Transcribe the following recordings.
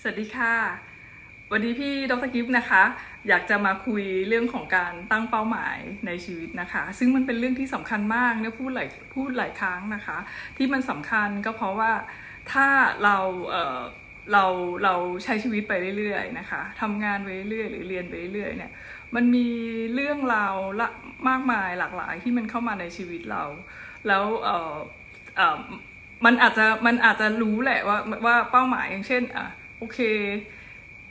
สวัสดีค่ะ วันนี้พี่ดรกิฟต์นะคะ อยากจะมาคุยเรื่องของการตั้งเป้าหมายในชีวิตนะคะ ซึ่งมันเป็นเรื่องที่สำคัญมากเนี่ยพูดหลายพูดหลายครั้งนะคะ ที่มันสำคัญก็เพราะว่าถ้าเราเอ่อเราเราใช้ชีวิตไปเรื่อยๆนะคะทำงานไปเรื่อยๆหรือเรียนไปเรื่อยๆเนี่ยมันมีเรื่องราวละมากมายหลากหลายที่มันเข้ามาในชีวิตเรา แล้วเอ่อเอ่อมันอาจจะมันอาจจะรู้แหละว่าว่าเป้าหมายอย่างเช่นอะ โอเค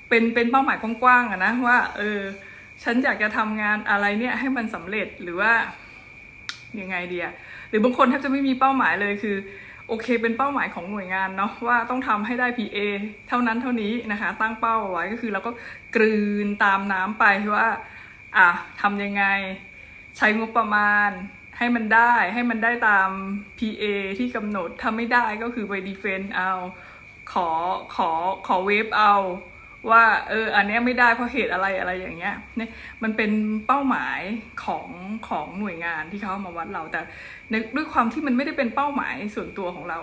เป็นเป็นเป้าหมายกว้างๆอะนะว่าเออฉันอยากจะทำงานอะไรเนี่ยให้มันสำเร็จหรือว่ายังไงเดียหรือบางคนแทบจะไม่มีเป้าหมายเลยคือโอเค เป็นเป้าหมายของหน่วยงานเนาะว่าต้องทำให้ได้ PA เท่านั้นเท่านี้นะคะ ตั้งเป้าเอาไว้ก็คือเราก็กลืนตามน้ำไปว่าอะทำยังไงใช้งบประมาณให้มันได้ให้มันได้ตาม PA ที่กำหนดถ้าไม่ได้ก็คือไปดีเฟนต์เอา ขอขอขอเวฟเอาว่าเอออันนี้ไม่ได้เพราะเหตุอะไรอะไรอย่างเงี้ยเนี่ยมันเป็นเป้าหมายของของหน่วยงานที่เขาเอามาวัดเราแต่ด้วยความที่มันไม่ได้เป็นเป้าหมายส่วนตัวของเรา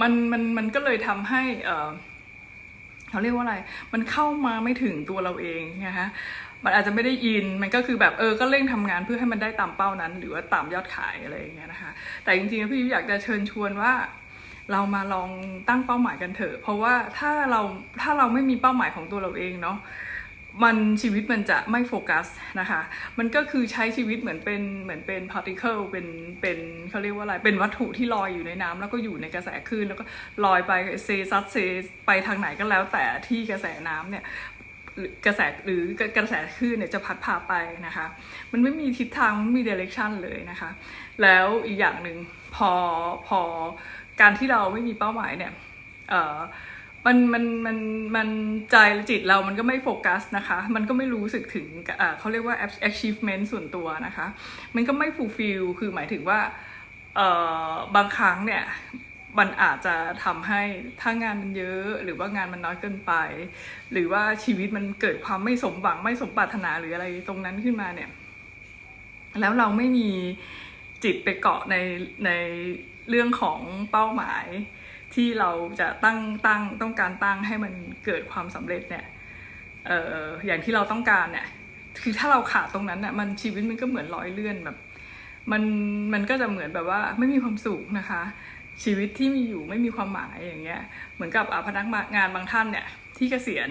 มันมันมันก็เลยทำให้เออเขาเรียกว่าอะไร มันเข้ามาไม่ถึงตัวเราเองนะคะมันอาจจะไม่ได้อิน มันก็คือแบบเออ ก็เร่งทำงานเพื่อให้มันได้ตามเป้านั้น หรือว่าตามยอดขายอะไรอย่างเงี้ยนะคะ แต่จริงๆพี่อยากจะเชิญชวนว่า เรามาลองตั้งเป้าหมายกันเถอะ เพราะว่าถ้าเราถ้าเราไม่มีเป้าหมายของตัวเราเองเนาะมันชีวิตมันจะไม่โฟกัสนะคะ มันก็คือใช้ชีวิตเหมือนเป็นเหมือนเป็น particle เป็นเป็นเขาเรียกว่าอะไร เป็นวัตถุที่ลอยอยู่ในน้ำแล้วก็อยู่ในกระแสคลื่นแล้วก็ลอยไปเซซัดเซไปทางไหนก็แล้วแต่ที่กระแสน้ำเนี่ยกระแสหรือกระแสคลื่นเนี่ยจะพัดพาไปนะคะ มันไม่มีทิศทางไม่มี direction เลยนะคะ แล้วอีกอย่างหนึ่งพอพอ การที่เราไม่มีเป้าหมายเนี่ยเออมันมันมันมันใจจิตเรามันก็ไม่โฟกัสนะคะ มันก็ไม่รู้สึกถึงอ่าเขาเรียกว่า achievement ส่วนตัวนะคะ มันก็ไม่ fulfill คือหมายถึงว่าเออบางครั้งเนี่ยมันอาจจะทำให้ถ้างานมันเยอะหรือว่างานมันน้อยเกินไป หรือว่าชีวิตมันเกิดความไม่สมหวังไม่สมปรารถนาหรืออะไรตรงนั้นขึ้นมาเนี่ย แล้วเราไม่มีจิตไปเกาะในใน เรื่องของเป้าหมายที่เราจะตั้งตั้งต้องการตั้งให้มันเกิดความสำเร็จเนี่ยเอ่ออย่างที่เราต้องการเนี่ยคือถ้าเราขาดตรงนั้นน่ะมันชีวิตมันก็เหมือนลอยเลื่อนแบบมันมันก็จะเหมือนแบบว่าไม่มีความสุขนะคะ ชีวิตที่มีอยู่ไม่มีความหมายอย่างเงี้ยเหมือนกับพนักงานบางท่านเนี่ยที่เกษียณ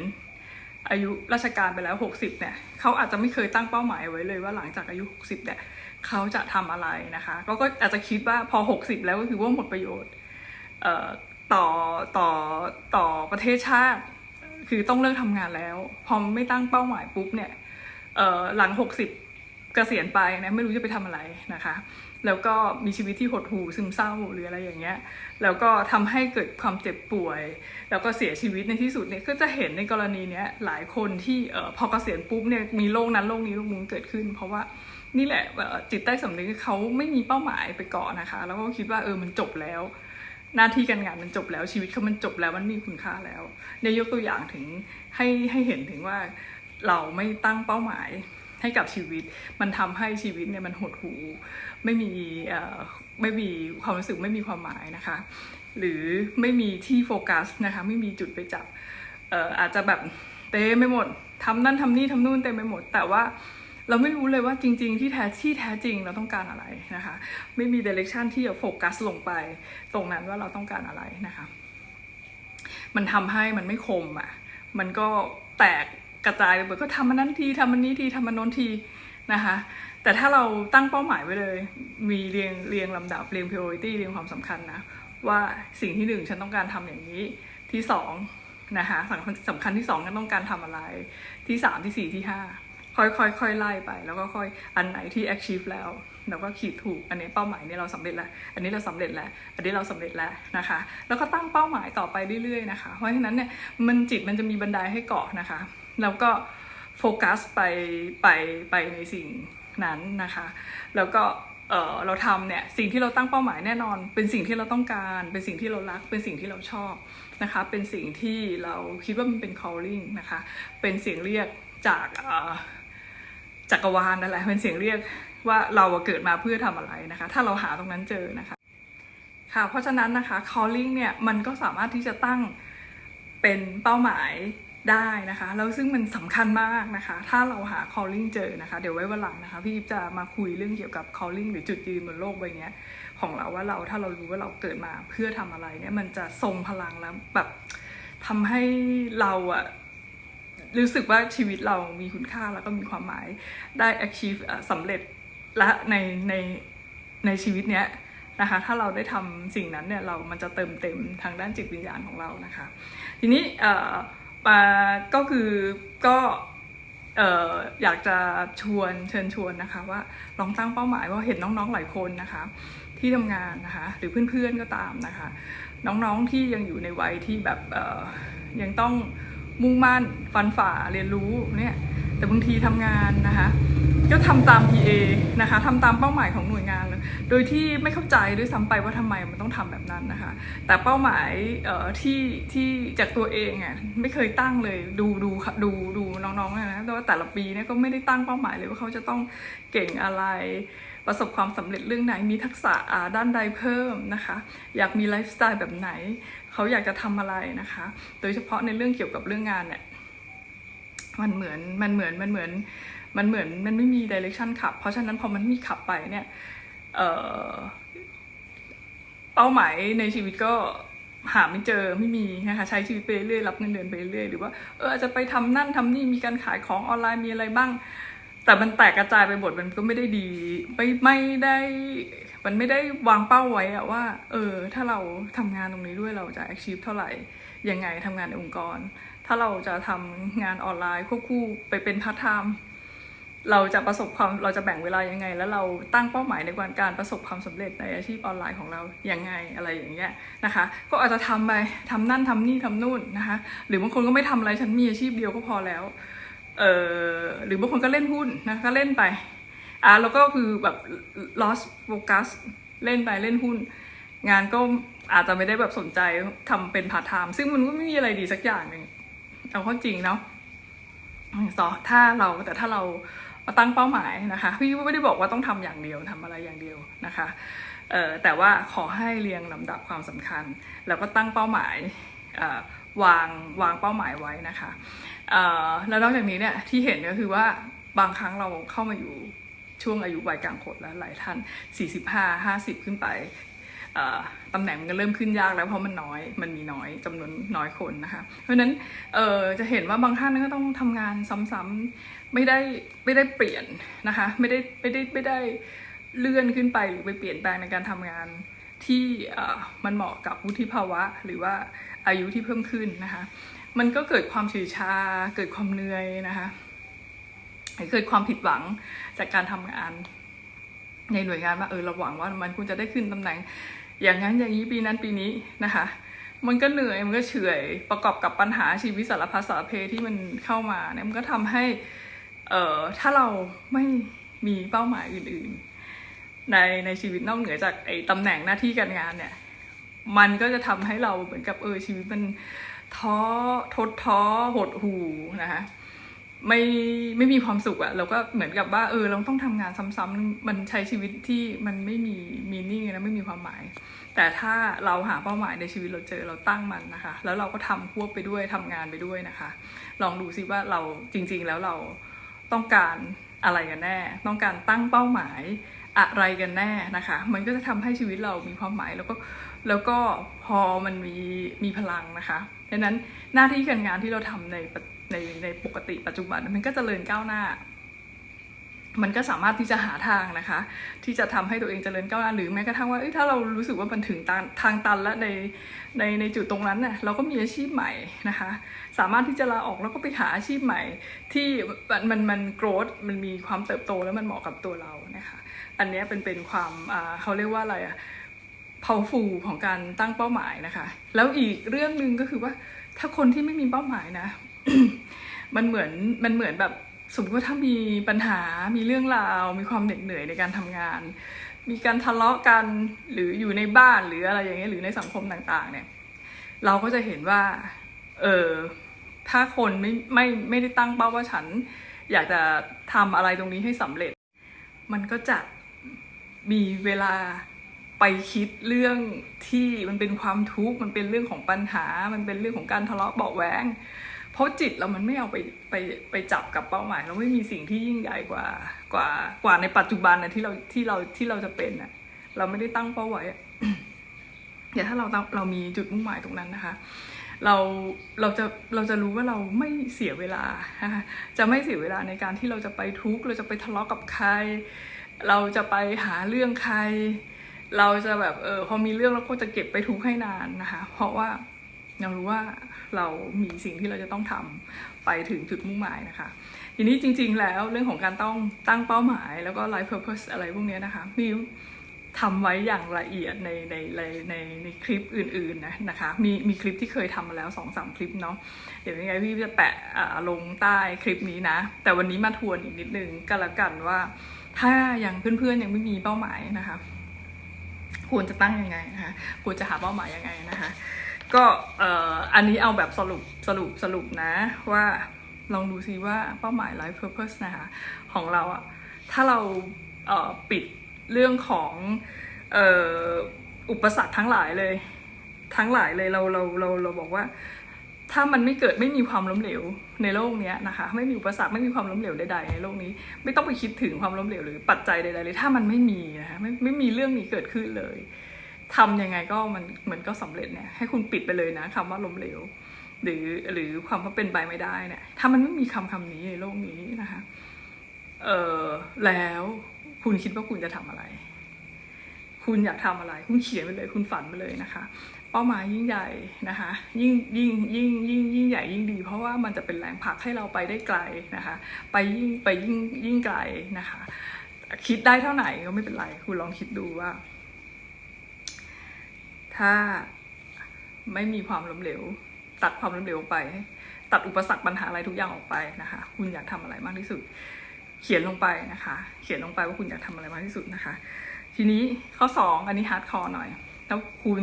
อายุราชการไปแล้ว 60เนี่ยเขาอาจจะไม่เคยตั้งเป้าหมายไว้เลยว่าหลังจากอายุ 60เนี่ย เขาจะทำอะไรนะคะก็ก็อาจจะคิดว่าพอ 60 แล้วก็คือว่าหมดประโยชน์เอ่อต่อต่อต่อประเทศชาติ คือต้องเลิกทำงานแล้ว พอไม่ตั้งเป้าหมายปุ๊บเนี่ยเอ่อหลัง 60 เกษียณไปนะไม่รู้จะไปทำอะไรนะคะ แล้วก็มีชีวิตที่หดหู่ซึมเศร้าหรืออะไรอย่างเงี้ยแล้วก็ทำให้เกิดความเจ็บป่วย แล้วก็เสียชีวิตในที่สุดเนี่ยก็จะเห็นในกรณีเนี้ยหลายคนที่เอ่อพอเกษียณปุ๊บเนี่ยมีโรคนั้นโรคนี้โรคนู้นเกิดขึ้น เพราะว่า นี่แหละจิตใต้สำนึกเขาไม่มีเป้าหมายไปก่อนนะคะ แล้วก็คิดว่าเออมันจบแล้ว หน้าที่การงานมันจบแล้วชีวิตเขามันจบแล้วมันมีคุณค่าแล้วเนี่ยยกตัวอย่างถึงให้ให้เห็นถึงว่าเราไม่ตั้งเป้าหมายให้กับชีวิต มันทำให้ชีวิตเนี่ยมันหดหู่ไม่มีไม่มีความรู้สึกไม่มีความหมายนะคะ หรือไม่มีที่โฟกัสนะคะ ไม่มีจุดไปจับอออาจจะแบบเต็มไปหมดทำนั่นทำนี่ทำนู่นเต็มไปหมด แต่ว่า เราไม่รู้เลยว่าจริง ๆ ที่แท้ที่แท้จริงเราต้องการอะไรนะคะ ไม่มีเดเรคชันที่จะโฟกัสลงไปตรงนั้นว่าเราต้องการอะไรนะคะ มันทำให้มันไม่คมอะ มันก็แตกกระจายไปหมดก็ทำมันนั้นทีทำมันนี้ทีทำมันโน้นทีนะคะแต่ถ้าเราตั้งเป้าหมายไว้เลย มีเรียงเรียงลำดับเรียง priority เรียงความสำคัญนะว่าสิ่งที่หนึ่งฉันต้องการทำอย่างนี้ที่สองนะคะสำคัญสำคัญที่สองฉันต้องการทำอะไรที่สามที่สี่ที่ห้า ค่อยค่อยค่อยไล่ไป แล้วก็ค่อยอันไหนที่ achieve แล้วเราก็ขีดถูก อันนี้เป้าหมายนี้เราสำเร็จแล้ว อันนี้เราสำเร็จแล้ว อันนี้เราสำเร็จแล้วนะคะ แล้วก็ตั้งเป้าหมายต่อไปเรื่อยๆนะคะ เพราะฉะนั้นเนี่ยมันจิตมันจะมีบันไดให้เกาะนะคะ แล้วก็โฟกัสไปไปไปในสิ่งนั้นนะคะ แล้วก็เออเราทำเนี่ยสิ่งที่เราตั้งเป้าหมายแน่นอน เป็นสิ่งที่เราต้องการ เป็นสิ่งที่เรารัก เป็นสิ่งที่เราชอบนะคะ เป็นสิ่งที่เราคิดว่ามันเป็น calling นะคะ เป็นเสียงเรียกจากเออ จักรวาลนั่นแหละเป็นเสียงเรียกว่าเราเกิดมาเพื่อทำอะไรนะคะ ถ้าเราหาตรงนั้นเจอนะคะค่ะเพราะฉะนั้นนะคะ calling เนี่ยมันก็สามารถที่จะตั้งเป็นเป้าหมายได้นะคะแล้วซึ่งมันสำคัญมากนะคะ ถ้าเราหา calling เจอนะคะ เดี๋ยวไว้วันหลังนะคะ พี่จะมาคุยเรื่องเกี่ยวกับ calling หรือจุดยืนบนโลกใบเนี้ยของเราว่าเราถ้าเรารู้ว่าเราเกิดมาเพื่อทำอะไรเนี่ยมันจะทรงพลังแล้วแบบทำให้เราอะ รู้สึกว่าชีวิตเรามีคุณค่าแล้วก็มีความหมายได้ achieve สำเร็จและในในในชีวิตเนี้ยนะคะถ้าเราได้ทำสิ่งนั้นเนี่ยเรามันจะเติมเต็มทางด้านจิตวิญญาณของเรานะคะ ทีนี้เอ่อมาก็คือก็เอ่ออยากจะชวนเชิญชวนนะคะว่าลองตั้งเป้าหมายว่าเห็นน้องๆหลายคนนะคะที่ทำงานนะคะหรือเพื่อนๆก็ตามนะคะ น้องๆที่ยังอยู่ในวัยที่แบบเอ่อยังต้อง มุ่งมั่นฟันฝ่าเรียนรู้เนี่ยแต่บางทีทำงานนะคะก็ทำตาม PA นะคะทำตามเป้าหมายของหน่วยงานเลยโดยที่ไม่เข้าใจด้วยซ้ำไปว่าทำไมมันต้องทำแบบนั้นนะคะ แต่เป้าหมายเอ่อที่ที่จากตัวเองอะไม่เคยตั้งเลยดูดูค่ะดูดูน้องๆนะแต่ว่าแต่ละปีเนี่ยก็ไม่ได้ตั้งเป้าหมายเลยว่าเขาจะต้องเก่งอะไรประสบความสำเร็จเรื่องไหนมีทักษะด้านใดเพิ่มนะคะ อยากมีไลฟ์สไตล์แบบไหน เขาอยากจะทำอะไรนะคะ โดยเฉพาะในเรื่องเกี่ยวกับเรื่องงานเนี่ยมันเหมือนมันเหมือนมันเหมือนมันเหมือนมันไม่มีดิเรกชันขับ เพราะฉะนั้นพอมันไม่มีขับไปเนี่ยเเป้าหมายในชีวิตก็หาไม่เจอไม่มีนะคะใช้ชีวิตไปเรื่อยรับเงินเดือนไปเรื่อยหรือว่าเอออาจจะไปทำนั่นทำนี่มีการขายของออนไลน์มีอะไรบ้าง แต่มันแตกกระจายไปหมดมันก็ไม่ได้ดีไม่ไม่ได้ มันไม่ได้วางเป้าไว้อะว่า เออ ถ้าเราทำงานตรงนี้ด้วยเราจะ achieve เท่าไหร่ ยังไงทำงานในองค์กร ถ้าเราจะทำงานออนไลน์ควบคู่ไปเป็นพาร์ทไทม์เราจะประสบความเราจะแบ่งเวลายังไง แล้วเราตั้งเป้าหมายในการการประสบความสำเร็จในอาชีพออนไลน์ของเรายังไงอะไรอย่างเงี้ยนะคะ ก็อาจจะทำไปทำนั่นทำนี่ทำนู่นนะคะ หรือบางคนก็ไม่ทำอะไรฉันมีอาชีพเดียวก็พอแล้วเออหรือบางคนก็เล่นหุ้นนะก็เล่นไป อะแล้วก็คือแบบ lost focus เล่นไปเล่นหุ้น งานก็อาจจะไม่ได้แบบสนใจทำเป็นพาร์ทไทม์ซึ่งมันก็ไม่มีอะไรดีสักอย่างหนึ่งเอาข้าจริงเนาะต่อถ้าเราแต่ถ้าเราตั้งเป้าหมายนะคะ พี่ไม่ได้บอกว่าต้องทำอย่างเดียวทำอะไรอย่างเดียวนะคะเแต่ว่าขอให้เรียงลำดับความสำคัญ แล้วก็ตั้งเป้าหมายวางวางเป้าหมายไว้นะคะแล้วนอกจากนี้เนี่ยที่เห็นก็คือว่าบางครั้งเราเข้ามาอยู่ ช่วงอายุวัยกลางคนแล้วหลายท่าน 45 50 ขึ้นไปตำแหน่งมันก็เริ่มขึ้นยากแล้วเพราะมันน้อยมันมีน้อยจำนวนน้อยคนนะคะ เพราะฉะนั้นเออจะเห็นว่าบางท่านก็ต้องทำงานซ้ำๆไม่ได้ไม่ได้เปลี่ยนนะคะไม่ได้ไม่ได้ไม่ได้เลื่อนขึ้นไปหรือไปเปลี่ยนแปลงในการทำงานที่มันเหมาะกับวุฒิภาวะ หรือว่าอายุที่เพิ่มขึ้นนะคะ มันก็เกิดความเฉื่อยชาเกิดความเหนื่อยนะคะ เกิดความผิดหวังจากการทำงาน ในหน่วยงานว่าเออเราหวังว่ามันควรจะได้ขึ้นตำแหน่ง อย่างนั้นอย่างนี้ปีนั้นปีนี้นะคะ มันก็เหนื่อยมันก็เฉื่อยประกอบกับปัญหาชีวิตสารพัดสารเพที่มันเข้ามาเนี่ยมันก็ทำให้เอ่อถ้าเราไม่มีเป้าหมายอื่น ๆ ในในชีวิตนอกเหนือจากไอ้ตำแหน่งหน้าที่การงานเนี่ยมันก็จะทำให้เราเหมือนกับเออชีวิตมันท้อทดท้อหดหูนะคะ ไม่ไม่มีความสุขอะเราก็เหมือนกับว่าเออเราต้องทำงานซ้ำๆมันใช้ชีวิตที่มันไม่มีมีนิ่งนะไม่มีความหมาย แต่ถ้าเราหาเป้าหมายในชีวิตเราเจอเราตั้งมันนะคะ แล้วเราก็ทำควบไปด้วยทำงานไปด้วยนะคะ ลองดูซิว่าเราจริง ๆ แล้วเราต้องการอะไรกันแน่ ต้องการตั้งเป้าหมายอะไรกันแน่นะคะ มันก็จะทำให้ชีวิตเรามีความหมายแล้วก็แล้วก็พอมันมีมีพลังนะคะดังนั้นหน้าที่การงานที่เราทำใน ในในปกติปัจจุบันมันก็จเจริญก้าวหน้า มันก็สามารถที่จะหาทางนะคะ ที่จะทำให้ตัวเองเจริญก้าวหน้าหรือแม้กระทั่งว่าถ้าเรารู้สึกว่ามันถึงทางตันแล้วในในในจุดตรงนั้นน่ะเราก็มีอาชีพใหม่นะคะ สามารถที่จะลาออกแล้วก็ไปหาอาชีพใหม่ ที่มันมันมันโกรธมันมีความเติบโตแล้วมันเหมาะกับตัวเรานะคะ อันนี้เป็นเป็นความเขาเรียกว่าอะไรอะ powerful ของการตั้งเป้าหมายนะคะ แล้วอีกเรื่องหนึ่งก็คือว่าถ้าคนที่ไม่มีเป้าหมายนะ มันเหมือนมันเหมือนแบบสมมติว่าถ้ามีปัญหา มีเรื่องราว มีความเหน็ดเหนื่อยในการทำงาน มีการทะเลาะกัน หรืออยู่ในบ้านหรืออะไรอย่างเงี้ย หรือในสังคมต่างๆ เนี่ย เราก็จะเห็นว่า เออ ถ้าคนไม่ไม่ไม่ได้ตั้งเป้าว่าฉัน อยากจะทำอะไรตรงนี้ให้สำเร็จ มันก็จะมีเวลาไปคิดเรื่องที่มันเป็นความทุกข์ มันเป็นเรื่องของปัญหา มันเป็นเรื่องของการทะเลาะเบาะแวง เพราะจิตเรามันไม่เอาไปไปไปจับกับเป้าหมาย เราไม่มีสิ่งที่ยิ่งใหญ่กว่ากว่ากว่าในปัจจุบันนะที่เราที่เราที่เราจะเป็นน่ะเราไม่ได้ตั้งเป้าไว้เดี๋ยวถ้าเราเรามีจุดมุ่งหมายตรงนั้นนะคะ เราเราจะเราจะรู้ว่าเราไม่เสียเวลา จะไม่เสียเวลาในการที่เราจะไปทุกข์เราจะไปทะเลาะกับใคร เราจะไปหาเรื่องใคร เราจะแบบเออพอมีเรื่องเราก็จะเก็บไปทุกข์ให้นานนะคะ เพราะว่า เรารู้ว่าเรามีสิ่งที่เราจะต้องทำไปถึงจุดมุ่งหมายนะคะ ทีนี้จริงๆแล้วเรื่องของการต้องตั้งเป้าหมายแล้วก็ life purpose อะไรพวกนี้นะคะมีทำไว้อย่างละเอียดในในในในในคลิปอื่นๆนะนะคะมีมีคลิปที่เคยทำมาแล้วสองสามคลิปเนาะเดี๋ยวยังไงพี่จะแปะอ่าลงใต้คลิปนี้นะ แต่วันนี้มาทวนอีกนิดนึงก็แล้วกันว่าถ้ายังเพื่อนๆยังไม่มีเป้าหมายนะคะ ควรจะตั้งยังไงนะคะควรจะหาเป้าหมายยังไงนะคะ ก็อันนี้เอาแบบสรุปสรุปสรุปนะ ว่าลองดูซิว่าเป้าหมาย life purpose นะคะของเราอะถ้าเราเปิดเรื่องของอ,อุปสรรคทั้งหลายเลย ทั้งหลายเลยเราเราเราเราบอกว่า ถ้ามันไม่เกิดไม่มีความล้มเหลวในโลกนี้นะคะ ไม่มีอุปสรรคไม่มีความล้มเหลวใดๆในโลกนี้ ไม่ต้องไปคิดถึงความล้มเหลวหรือปัจจัยใดๆเลย ถ้ามันไม่มีนะคะไม่ไม่มีเรื่องนี้เกิดขึ้นเลย ทำยังไงก็มันมันก็สำเร็จเนี่ยให้คุณปิดไปเลยนะคำว่าล้มเหลว หรือหรือความว่าเป็นไปไม่ได้เนี่ยถ้ามันไม่มีคำคำนี้ในโลกนี้นะคะเออแล้วคุณคิดว่าคุณจะทำอะไร คุณอยากทำอะไร คุณเขียนไปเลย คุณฝันไปเลยนะคะ เป้าหมายยิ่งใหญ่นะคะ ยิ่งยิ่งยิ่งยิ่งยิ่งใหญ่ยิ่งดี เพราะว่ามันจะเป็นแรงผลักให้เราไปได้ไกลนะคะ ไปยิ่งไปยิ่งยิ่งไกลนะคะ คิดได้เท่าไหร่ก็ไม่เป็นไร คุณลองคิดดูว่า ถ้าไม่มีความล้มเหลว ตัดความล้มเหลวออกไป ตัดอุปสรรคปัญหาอะไรทุกอย่างออกไปนะคะ คุณอยากทำอะไรมากที่สุด เขียนลงไปนะคะ เขียนลงไปว่าคุณอยากทำอะไรมากที่สุดนะคะ ทีนี้ข้อสองอันนี้ฮาร์ดคอร์หน่อยถ้าคุณ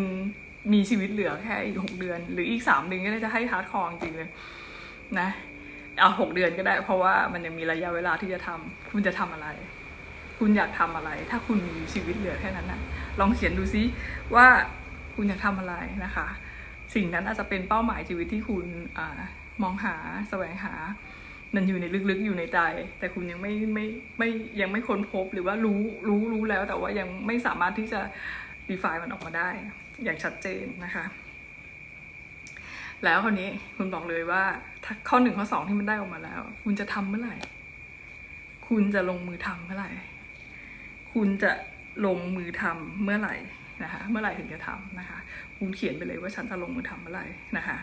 มีชีวิตเหลือแค่อีกหกเดือน หรืออีกสามเดือนก็ได้จะให้ฮาร์ดคอร์จริงเลยนะเอาหกเดือนก็ได้ เพราะว่ามันยังมีระยะเวลาที่จะทำคุณจะทำอะไร คุณอยากทำอะไร ถ้าคุณมีชีวิตเหลือแค่นั้นนะลองเขียนดูซิว่า คุณอยากทำอะไรนะคะ สิ่งนั้นอาจจะเป็นเป้าหมายชีวิตที่คุณอมองหาแสวงหา มันอยู่ในลึกๆอยู่ในใจ แต่คุณยังไม่ไม่ไม่ยังไม่ค้นพบหรือว่ารู้รู้รู้แล้วแต่ว่ายังไม่สามารถที่จะ define มันออกมาได้ อย่างชัดเจนนะคะ แล้วคราวนี้คุณบอกเลยว่าถ้าข้อหนึ่งข้อสองที่มันได้ออกมาแล้ว คุณจะทำเมื่อไหร่ คุณจะลงมือทำเมื่อไหร่ คุณจะลงมือทำเมื่อไหร่ นะคะเมื่อไหร่ถึงจะทำนะคะคุณเขียนไปเลยว่าฉันจะลงมือทำเมื่อไหร่นะคะ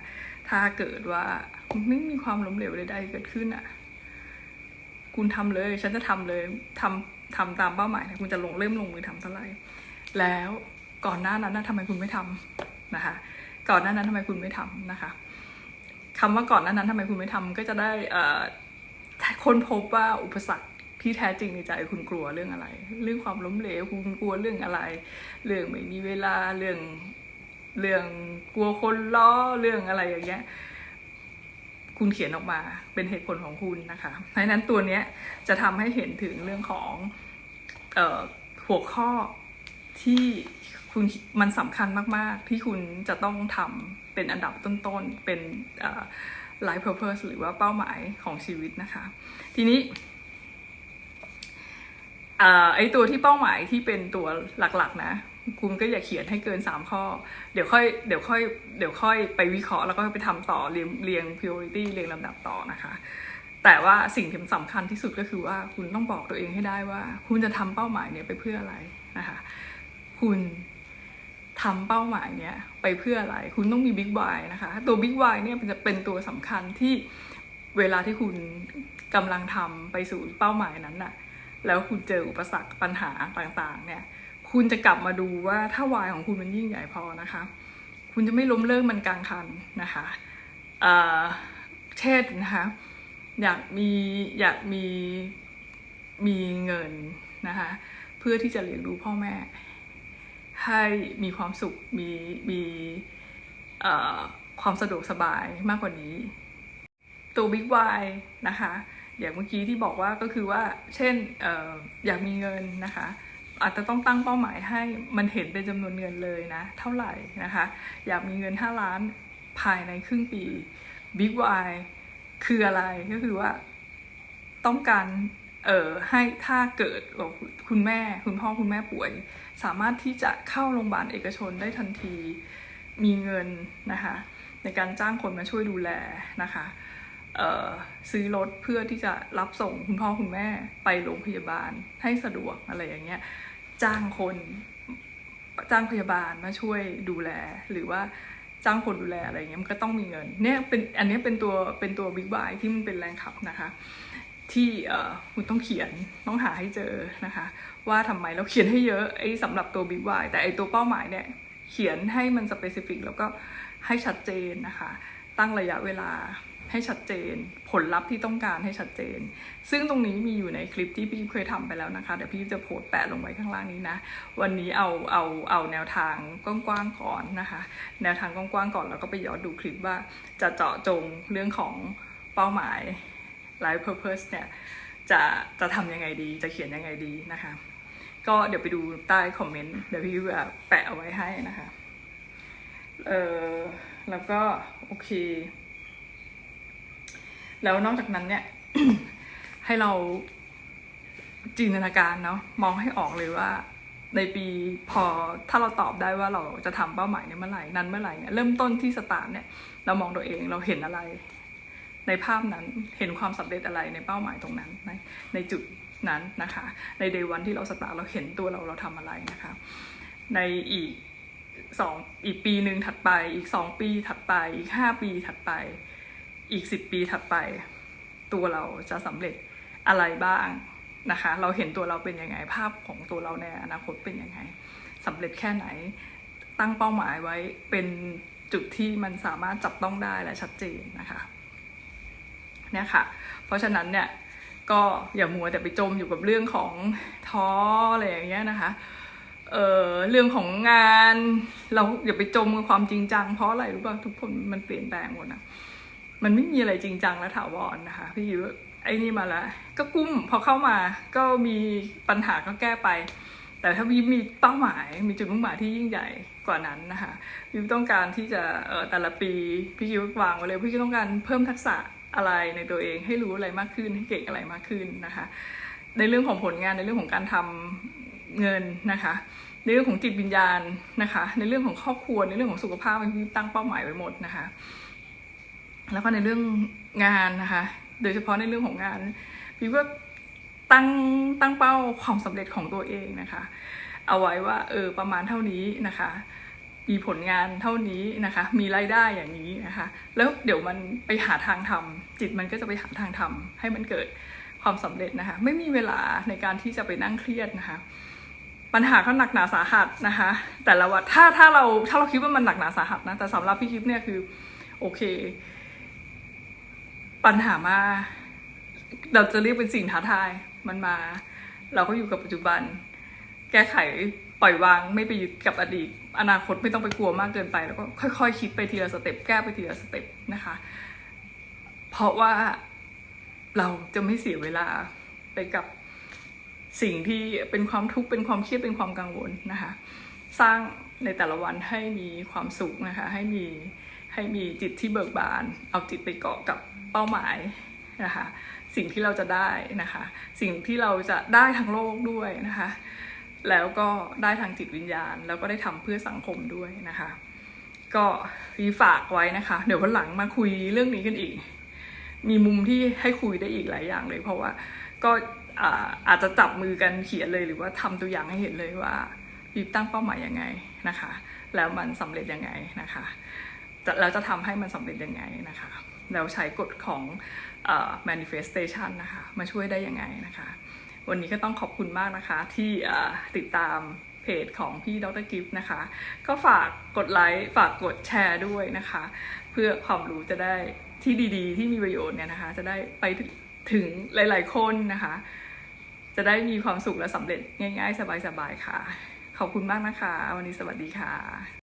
ถ้าเกิดว่าคุณไม่มีความล้มเหลวใดๆเกิดขึ้นอะคุณทำเลย ฉันจะทำเลยทำทำตามเป้าหมายนะคุณจะลงเริ่มลงมือทำเท่าไหร่แล้วก่อนหน้านั้นนะทำไมคุณไม่ทำนะคะ ก่อนหน้านั้นทำไมคุณไม่ทำนะคะคำว่าก่อนหน้านั้นทำไมคุณไม่ทำก็จะได้ค้นพบว่าอุปสรรค ที่แท้จริงในใจคุณกลัวเรื่องอะไร เรื่องความล้มเหลวคุณกลัวเรื่องอะไร เรื่องไม่มีเวลาเรื่องเรื่องกลัวคนล้อเรื่องอะไรอย่างเงี้ยคุณเขียนออกมาเป็นเหตุผลของคุณนะคะเพราะนั้นตัวเนี้ยจะทำให้เห็นถึงเรื่องของออหัวข้อที่คุณมันสำคัญมาก ๆ ที่คุณจะต้องทำเป็นอันดับต้น ๆ เป็นเอ่อ life purpose หรือว่าเป้าหมายของชีวิตนะคะ ทีนี้ ไอตัวที่เป้าหมายที่เป็นตัวหลักๆ นะคุณก็อย่าเขียนให้เกิน 3 ข้อ เดี๋ยวค่อยเดี๋ยวค่อยเดี๋ยวค่อยไปวิเคราะห์แล้วก็ไปทำต่อเรียงเรียง priority เรียงลำดับต่อนะคะ แต่ว่าสิ่งที่สำคัญที่สุดก็คือว่าคุณต้องบอกตัวเองให้ได้ว่า คุณจะทำเป้าหมายเนี่ยไปเพื่ออะไรนะคะ คุณทำเป้าหมายเนี่ยไปเพื่ออะไร คุณต้องมีบิ๊กวายนะคะ ตัวบิ๊กวายเนี่ยจะเป็นตัวสำคัญที่เวลาที่คุณกำลังทำไปสู่เป้าหมายนั้นน่ะ แล้วคุณเจออุปสรรคปัญหาต่างๆ เนี่ย คุณจะกลับมาดูว่าถ้าวายของคุณมันยิ่งใหญ่พอนะคะ คุณจะไม่ล้มเลิกมันกลางคันนะคะเเช่นนะคะอยากมีอยากมีมีเงินนะคะเพื่อที่จะเลี้ยงดูพ่อแม่ ให้มีความสุขมีมีความสะดวกสบายมากกว่านี้ ตัว Big Y นะคะ อย่างเมื่อกี้ที่บอกว่าก็คือว่าเช่นอออยากมีเงินนะคะ อาจจะต้องตั้งเป้าหมายให้มันเห็นเป็นจำนวนเงินเลยนะ เท่าไหร่นะคะ อยากมีเงิน 5 ล้านภายในครึ่งปี Big Y คืออะไรก็คือว่าต้องการเอ่อให้ถ้าเกิดคุณแม่คุณพ่อคุณแม่ป่วย สามารถที่จะเข้าโรงพยาบาลเอกชนได้ทันทีมีเงินนะคะในการจ้างคนมาช่วยดูแลนะคะ ซื้อรถเพื่อที่จะรับส่งคุณพ่อคุณแม่ไปโรงพยาบาลให้สะดวกอะไรอย่างเงี้ยจ้างคนจ้างพยาบาลมาช่วยดูแลหรือว่าจ้างคนดูแลอะไรเงี้ยมันก็ต้องมีเงินเนี่ยเป็นอันนี้เป็นตัวเป็นตัวบิ๊กบายที่มันเป็นแรงขับนะคะ ที่เออคุณต้องเขียนต้องหาให้เจอนะคะ ว่าทำไมเราเขียนให้เยอะไอ้สำหรับตัวบิ๊กบายแต่ไอ้ตัวเป้าหมายเนี่ยเขียนให้มันสเปซิฟิกแล้วก็ให้ชัดเจนนะคะ ตั้งระยะเวลา ให้ชัดเจน ผลลัพธ์ที่ต้องการให้ชัดเจน ซึ่งตรงนี้มีอยู่ในคลิปที่พี่เคยทำไปแล้วนะคะ เดี๋ยวพี่จะโพสแปะลงไว้ข้างล่างนี้นะ วันนี้เอาเอาเอาแนวทางกว้างๆก่อนนะคะ แนวทางกว้างๆก่อนแล้วก็ไปย้อนดูคลิปว่าจะเจาะจงเรื่องของเป้าหมาย life purpose เนี่ยจะจะทำยังไงดีจะเขียนยังไงดีนะคะ ก็เดี๋ยวไปดูใต้คอมเมนต์เดี๋ยวพี่แบบแปะเอาไว้ให้นะคะ เออแล้วก็โอเค แล้วนอกจากนั้นเนี่ย ให้เราจินตนาการเนาะมองให้ออกเลยว่า ในปีพอถ้าเราตอบได้ว่าเราจะทำเป้าหมายในเมื่อไหร่นั้นเมื่อไหร่เนี่ยเริ่มต้นที่สตาร์ทเนี่ย เรามองตัวเองเราเห็นอะไร ในภาพนั้นเห็นความสำเร็จอะไรในเป้าหมายตรงนั้นในในจุดนั้นนะคะ ในเดวันที่เราสตาร์ทเราเห็นตัวเราเราทำอะไรนะคะ ในอีกสองอีกปีหนึ่งถัดไปอีกสองปีถัดไปอีกห้าปีถัดไป อีกสิบปีถัดไป ตัวเราจะสำเร็จอะไรบ้างนะคะ เราเห็นตัวเราเป็นยังไงภาพของตัวเราในอนาคตเป็นยังไงสำเร็จแค่ไหน ตั้งเป้าหมายไว้เป็นจุดที่มันสามารถจับต้องได้และชัดเจนนะคะเนี่ยค่ะ เพราะฉะนั้นเนี่ยก็อย่ามัวแต่ไปจมอยู่กับเรื่องของท้ออะไรอย่างเงี้ยนะคะเออเรื่องของงานเราอย่าไปจมกับความจริงจังเพราะอะไรรู้ป่ะทุกคนมันเปลี่ยนแปลงหมดนะ มันไม่มีอะไรจริงจังและถาวรนะคะพี่คิดว่าไอ้นี่มาแล้วก็กุ้มพอเข้ามาก็มีปัญหาก็แก้ไป แต่ถ้าวิวมีเป้าหมายมีจุดมุ่งหมายที่ยิ่งใหญ่กว่านั้นนะคะวิวต้องการที่จะเออแต่ละปีพี่คิดวางไว้เลยพี่คิดต้องการเพิ่มทักษะอะไรในตัวเองให้รู้อะไรมากขึ้นให้เก่งอะไรมากขึ้นนะคะ ในเรื่องของผลงานในเรื่องของการทำเงินนะคะในเรื่องของจิตวิญญาณนะคะ ในเรื่องของครอบครัวในเรื่องของสุขภาพมันตั้งเป้าหมายไว้หมดนะคะ แล้วก็ในเรื่องงานนะคะ โดยเฉพาะในเรื่องของงานพี่ว่าตั้งตั้งเป้าความสำเร็จของตัวเองนะคะ เอาไว้ว่าเออประมาณเท่านี้นะคะ มีผลงานเท่านี้นะคะ มีรายได้อย่างนี้นะคะ แล้วเดี๋ยวมันไปหาทางทำจิตมันก็จะไปหาทางทำให้มันเกิดความสำเร็จนะคะ ไม่มีเวลาในการที่จะไปนั่งเครียดนะคะ ปัญหาก็หนักหนาสาหัสนะคะ แต่ละวันถ้าถ้าเราถ้าเราคิดว่ามันหนักหนาสาหัสนะแต่สำหรับพี่คิดเนี่ยคือโอเค ปัญหามา เราจะเรียกเป็นสิ่งท้าทายมันมา เราก็อยู่กับปัจจุบัน แก้ไขปล่อยวางไม่ไปยึดกับอดีต อนาคตไม่ต้องไปกลัวมากเกินไป แล้วก็ค่อยๆคคิดไปทีละสเต็ปแก้ไปทีละสเต็ปนะคะ เพราะว่าเราจะไม่เสียเวลาไปกับสิ่งที่เป็นความทุกข์เป็นความเครียดเป็นความกังวลนะคะ สร้างในแต่ละวันให้มีความสุขนะคะ ให้มี ให้มีจิตที่เบิกบาน เอาจิตไปเกาะกับเป้าหมายนะคะสิ่งที่เราจะได้นะคะ สิ่งที่เราจะได้ทางโลกด้วยนะคะ แล้วก็ได้ทางจิตวิญญาณ แล้วก็ได้ทำเพื่อสังคมด้วยนะคะ ก็รีฝากไว้นะคะ เดี๋ยววันหลังมาคุยเรื่องนี้กันอีก มีมุมที่ให้คุยได้อีกหลายอย่างเลย เพราะว่าก็อาอาจจะจับมือกันเขียนเลยหรือว่าทำตัวอย่างให้เห็นเลยว่ารีบตั้งเป้าหมายยังไงนะคะ แล้วมันสำเร็จยังไงนะคะ แล้วจะทำให้มันสำเร็จยังไงนะคะ แล้วใช้กฎของอ manifestation นะคะมาช่วยได้ยังไงนะคะ วันนี้ก็ต้องขอบคุณมากนะคะที่ติดตามเพจของพี่ดรกิฟต์นะคะ ก็ฝากกดไลค์ฝากกดแชร์ด้วยนะคะ เพื่อความรู้จะได้ที่ดีๆ ที่มีประโยชน์เนี่ยนะคะ จะได้ไปถึงถึงหลายๆคนนะคะ จะได้มีความสุขและสำเร็จง่ายๆ สบายๆค่ะ ขอบคุณมากนะคะ วันนี้สวัสดีค่ะ